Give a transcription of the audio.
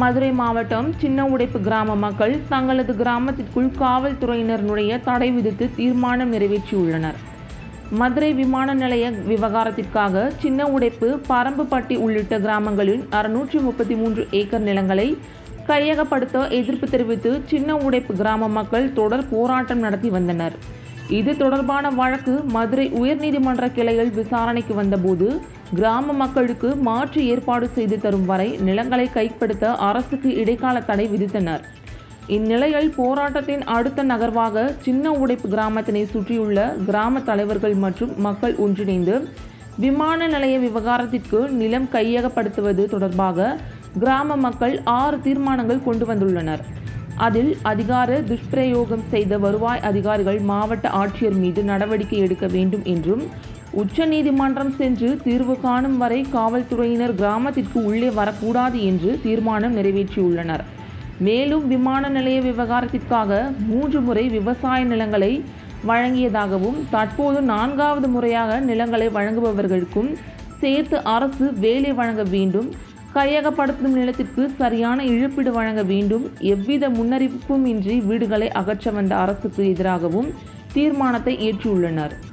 மதுரை மாவட்டம் சின்ன உடைப்பு கிராம மக்கள் தங்களது கிராமத்திற்குள் காவல்துறையினர் நுழைய தடை விதித்து தீர்மானம் நிறைவேற்றியுள்ளனர். மதுரை விமான நிலைய விவகாரத்திற்காக சின்ன உடைப்பு பரம்புப்பட்டி உள்ளிட்ட கிராமங்களில் அறுநூற்றி முப்பத்தி மூன்று ஏக்கர் நிலங்களை கையகப்படுத்த எதிர்ப்பு தெரிவித்து சின்ன உடைப்பு கிராம மக்கள் தொடர் போராட்டம் நடத்தி வந்தனர். இது தொடர்பான வழக்கு மதுரை உயர்நீதிமன்ற கிளையில் விசாரணைக்கு வந்தபோது கிராம மக்களுக்கு மாற்று ஏற்பாடு செய்து தரும் வரை நிலங்களை கைப்படுத்த அரசுக்கு இடைக்கால தடை விதித்தனர். இந்நிலையில் போராட்டத்தின் அடுத்த நகர்வாக சின்ன உடைப்பு கிராமத்தினை சுற்றியுள்ள கிராம தலைவர்கள் மற்றும் மக்கள் ஒன்றிணைந்து விமான நிலைய விவகாரத்திற்கு நிலம் கையகப்படுத்துவது தொடர்பாக கிராம மக்கள் ஆறு தீர்மானங்கள் கொண்டு வந்துள்ளனர். அதில் அதிகார துஷ்பிரயோகம் செய்த வருவாய் அதிகாரிகள் மாவட்ட ஆட்சியர் மீது நடவடிக்கை எடுக்க வேண்டும் என்றும் உச்சநீதிமன்றம் சென்று தீர்வு காணும் வரை காவல்துறையினர் கிராமத்திற்கு உள்ளே வரக்கூடாது என்று தீர்மானம் நிறைவேற்றியுள்ளனர். மேலும் விமான நிலைய விவகாரத்திற்காக மூன்று முறை விவசாய நிலங்களை வழங்கியதாகவும் தற்போது நான்காவது முறையாக நிலங்களை வழங்குபவர்களுக்கும் சேர்த்து அரசு வேலை வழங்க வேண்டும் கையகப்படுத்தும் நிலத்திற்கு சரியான இழப்பீடு வழங்க வேண்டும் எவ்வித முன்னறிவிப்பும் இன்றி வீடுகளை அகற்ற வந்த அரசுக்கு எதிராகவும் தீர்மானத்தை ஏற்றியுள்ளனர்